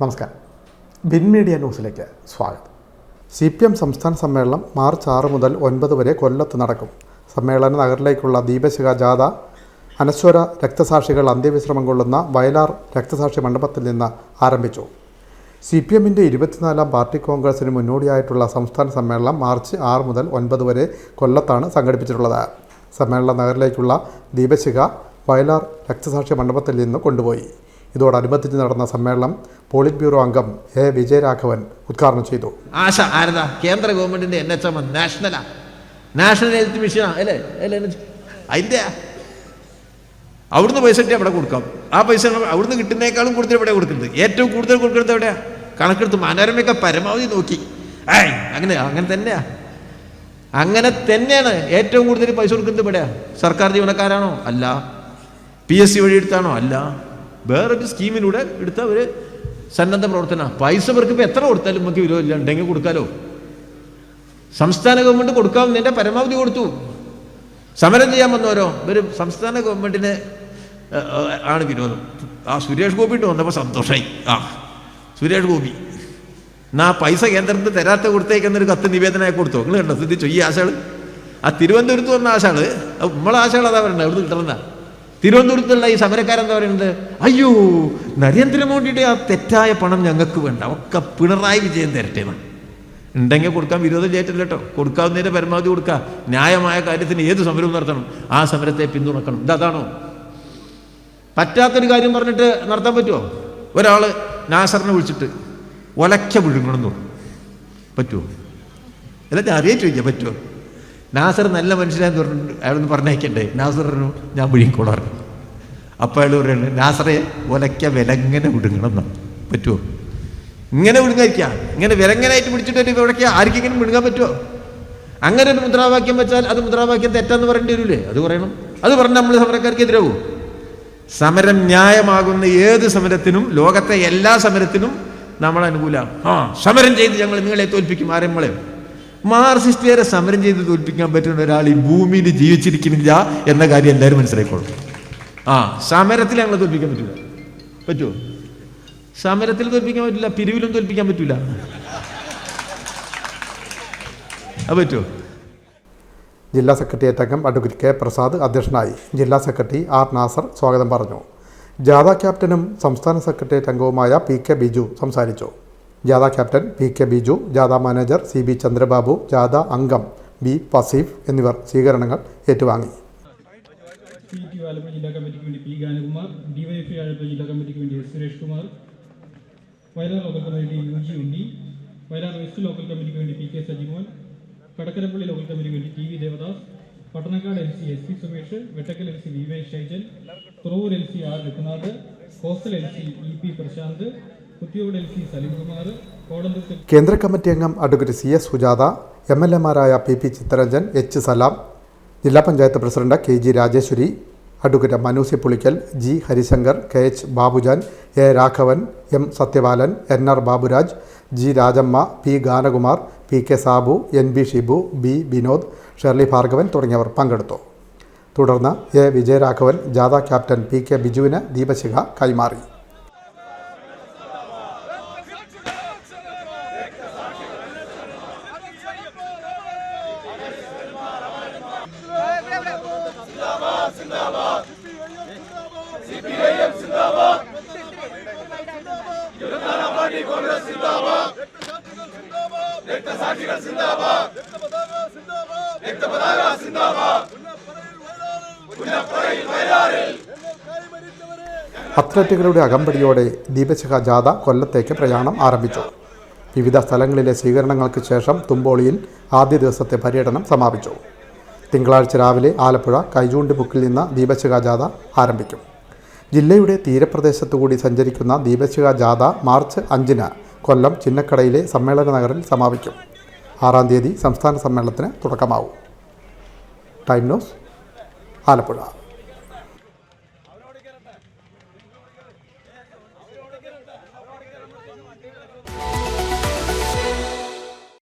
നമസ്കാരം. Bin media ന്യൂസിലേക്ക് സ്വാഗതം. സി പി എം സംസ്ഥാന സമ്മേളനം മാർച്ച് ആറ് മുതൽ ഒൻപത് വരെ കൊല്ലത്ത് നടക്കും. സമ്മേളന നഗറിലേക്കുള്ള ദീപശിഖ ജാഥ അനശ്വര രക്തസാക്ഷികൾ അന്ത്യവിശ്രമം കൊള്ളുന്ന വയലാർ രക്തസാക്ഷി മണ്ഡപത്തിൽ നിന്ന് ആരംഭിച്ചു. സി പി എമ്മിന്റെ ഇരുപത്തിനാലാം പാർട്ടി കോൺഗ്രസിന് മുന്നോടിയായിട്ടുള്ള സംസ്ഥാന സമ്മേളനം മാർച്ച് ആറ് മുതൽ ഒൻപത് വരെ കൊല്ലത്താണ് സംഘടിപ്പിച്ചിട്ടുള്ളത്. സമ്മേളന നഗറിലേക്കുള്ള ദീപശിഖ വയലാർ രക്തസാക്ഷി മണ്ഡപത്തിൽ നിന്ന് കൊണ്ടുപോയി. ഇതോടനുബന്ധിച്ച് നടന്ന സമ്മേളനം പോളിറ്റ് ബ്യൂറോ അംഗം എ വിജയരാഘവൻ ഉദ്ഘാടനം ചെയ്തു. ആശ ആരതാ കേന്ദ്ര ഗവൺമെന്റിന്റെ എൻ എച്ച് എം നാഷണലാ. നാഷണൽ ഹെൽത്ത് മിഷനാ അല്ലേ? അല്ലേ അവിടുന്ന് പൈസ കിട്ടിയാൽ അവിടെ കൊടുക്കാം. ആ പൈസ അവിടുന്ന് കിട്ടുന്നേക്കാളും കൂടുതൽ ഇവിടെ കൊടുക്കുന്നത്. ഏറ്റവും കൂടുതൽ കൊടുക്കുന്നത് എവിടെയാ? കണക്കെടുത്ത് മനോരമയൊക്കെ പരമാവധി നോക്കി. ഏയ് അങ്ങനെ അങ്ങനെ തന്നെയാ. അങ്ങനെ തന്നെയാണ് ഏറ്റവും കൂടുതൽ പൈസ കൊടുക്കുന്നത് ഇവിടെയാ. സർക്കാർ ജീവനക്കാരാണോ? അല്ല. പി എസ് സി വഴി എടുത്താണോ? അല്ല. വേറൊരു സ്കീമിലൂടെ എടുത്ത ഒരു സന്നദ്ധ പ്രവർത്തന. പൈസ ഇവർക്ക് എത്ര കൊടുത്താലും നമുക്ക് വിരോധമില്ല ഉണ്ടെങ്കിൽ കൊടുക്കാലോ? സംസ്ഥാന ഗവൺമെന്റ് കൊടുക്കാവുന്നതിന്റെ പരമാവധി കൊടുത്തു. സമരം ചെയ്യാൻ വന്നവരോ? ഒരു സംസ്ഥാന ഏ, ആണ് വിരോധം. ആ സുരേഷ് ഗോപി ഇട്ട് വന്നപ്പോൾ സന്തോഷമായി ആ സുരേഷ് ഗോപി. എന്നാ പൈസ കേന്ദ്രത്തിൽ തരാത്ത കൊടുത്തേക്കെന്നൊരു കത്ത് നിവേദനമായി കൊടുത്തു? നിങ്ങൾ കണ്ടോ? സ്ഥിതി ഈ ആശാൾ ആ തിരുവനന്തപുരത്ത് വന്ന ആശാൾ അത് നമ്മളെ ആശകൾ അതാ പറയണ്ടേ എവിടെ കിട്ടുന്ന തിരുവനന്തപുരത്തുള്ള ഈ സമരക്കാരെന്താ പറയുന്നത്? അയ്യോ നരേന്ദ്രമോദിയുടെ ആ തെറ്റായ പണം ഞങ്ങൾക്ക് വേണ്ട. ഒക്കെ പിണറായി വിജയൻ തരട്ടെ. ഉണ്ടെങ്കിൽ കൊടുക്കാൻ വിരോധം ചെയ്തിട്ടില്ല കേട്ടോ. കൊടുക്കാവുന്നതിന്റെ പരമാവധി കൊടുക്കുക. ന്യായമായ കാര്യത്തിന് ഏത് സമരവും നടത്തണം. ആ സമരത്തെ പിന്തുണക്കണം. ഇതാണോ പറ്റാത്തൊരു കാര്യം പറഞ്ഞിട്ട് നടത്താൻ പറ്റുമോ ഒരാൾ നാസറിനെ വിളിച്ചിട്ട് ഒലക്ക വിഴുങ്ങണം എന്ന് പറ്റുമോ എന്നിട്ട് അറിയിച്ചു ചോദിക്കാം പറ്റുമോ നാസർ നല്ല മനുഷ്യനാന്ന് പറഞ്ഞിട്ട് അയാളൊന്ന് പറഞ്ഞേക്കണ്ടേ നാസർ പറഞ്ഞു ഞാൻ വിഴുങ്ങിക്കോളാം പറഞ്ഞു. അപ്പോൾ അയാൾ പറയുന്നത് നാസറെ ഒലയ്ക്ക വിലങ്ങനെ വിടുങ്ങണം എന്നാണ് പറ്റുമോ ഇങ്ങനെ വിടുങ്ങായിരിക്കാം ഇങ്ങനെ വിലങ്ങനായിട്ട് പിടിച്ചിട്ട് ഇവിടേക്ക് ആർക്കെങ്കിലും വിഴുങ്ങാൻ പറ്റുമോ അങ്ങനെ ഒരു മുദ്രാവാക്യം വെച്ചാൽ അത് മുദ്രാവാക്യം തെറ്റാന്ന് പറയേണ്ടി വരില്ലേ അത് പറയണം. അത് പറഞ്ഞാൽ നമ്മൾ സമരക്കാർക്ക് എതിരാവൂ? സമരം ന്യായമാകുന്ന ഏത് സമരത്തിനും ലോകത്തെ എല്ലാ സമരത്തിനും നമ്മൾ അനുകൂലമാണ് ആ സമരം ചെയ്ത് ഞങ്ങൾ നിങ്ങളെ തോൽപ്പിക്കും ആരെ നമ്മളെ മാർസിസ്റ്റുകാരെ സമരം ചെയ്ത് തോൽപ്പിക്കാൻ പറ്റുന്ന ഒരാൾ ഈ ഭൂമിയിൽ ജീവിച്ചിരിക്കുന്നില്ല എന്ന കാര്യം എല്ലാവരും മനസ്സിലായിക്കോളും. ആ സമരത്തിൽ ഞങ്ങളെ തോൽപ്പിക്കാൻ പറ്റില്ല പറ്റുമോ സമരത്തിൽ തോൽപ്പിക്കാൻ പറ്റില്ല പിരിവിലും തോൽപ്പിക്കാൻ പറ്റില്ല പറ്റുമോ ജില്ലാ സെക്രട്ടേറിയറ്റ് അംഗം അഡ്വക്കേറ്റ് കെ പ്രസാദ് അധ്യക്ഷനായി ജില്ലാ സെക്രട്ടറി ആർ നാസർ സ്വാഗതം പറഞ്ഞു. ജാഥ ക്യാപ്റ്റനും സംസ്ഥാന സെക്രട്ടേറിയറ്റ് അംഗവുമായ പി കെ ബിജു സംസാരിച്ചു. ജാഥ ക്യാപ്റ്റൻ പി കെ ബിജു ജാഥ മാനേജർ സി ബി ചന്ദ്രബാബു ജാഥ അംഗം ബി വസീഫ് എന്നിവർ സ്വീകരണങ്ങൾ ഏറ്റുവാങ്ങി. സി ടി ആലപ്പുഴ ജില്ലാ കമ്മിറ്റിക്ക് വേണ്ടി പി ഗാനകുമാർ ഡിവൈഎഫ്ഐ ആലപ്പുഴ ജില്ലാ കമ്മിറ്റിക്ക് വേണ്ടി S Suresh Kumar Vayalar local committee U G Unni Vayalar west local കമ്മിറ്റിക്ക് വേണ്ടി P K Sajimon Kadakkarappally local കമ്മിറ്റിക്ക് വേണ്ടി T V Devadas Pattanakkad L C S C Sumesh Vettakkal L C V Y Shaijan Thuravoor L C R Raghunath coastal L C E P Prasanth Salimkumar കേന്ദ്ര committee അംഗം advocate C S Sujatha M L എമാരായ P P Chitharanjan H Salam ജില്ലാ panchayat president K G Rajeswari advocate Manusi Pulickal G Harishankar K H Babujan A Raghavan M Sathyabalan N R Baburaj G Rajamma P Ganakumar P K Sabu N B Shibu B Vinod Shirley Bhargavan തുടങ്ങിയവർ പങ്കെടുത്തു. തുടർന്ന് A Vijayaraghavan ജാഥ captain P K ബിജുവിന് ദീപശിഖ കൈമാറി. അത്ലറ്റുകളുടെ അകമ്പടിയോടെ ദീപശിഖ ജാഥ കൊല്ലത്തേക്ക് പ്രയാണം ആരംഭിച്ചു. വിവിധ സ്ഥലങ്ങളിലെ സ്വീകരണങ്ങൾക്ക് ശേഷം തുമ്പോളിയിൽ ആദ്യ ദിവസത്തെ പര്യടനം സമാപിച്ചു. തിങ്കളാഴ്ച രാവിലെ ആലപ്പുഴ കൈചൂണ്ടി കൈചൂണ്ടിമുക്കിൽ നിന്ന് ദീപശിഖ ജാഥ ആരംഭിക്കും. ജില്ലയുടെ തീരപ്രദേശത്തുകൂടി സഞ്ചരിക്കുന്ന ദീപശിഖ ജാഥ മാർച്ച് അഞ്ചിന് കൊല്ലം ചിന്നക്കടയിലെ സമ്മേളന നഗറിൽ സമാപിക്കും. ആറാം തീയതി സംസ്ഥാന സമ്മേളനത്തിന് തുടക്കമാവും. Time news Alappuzha.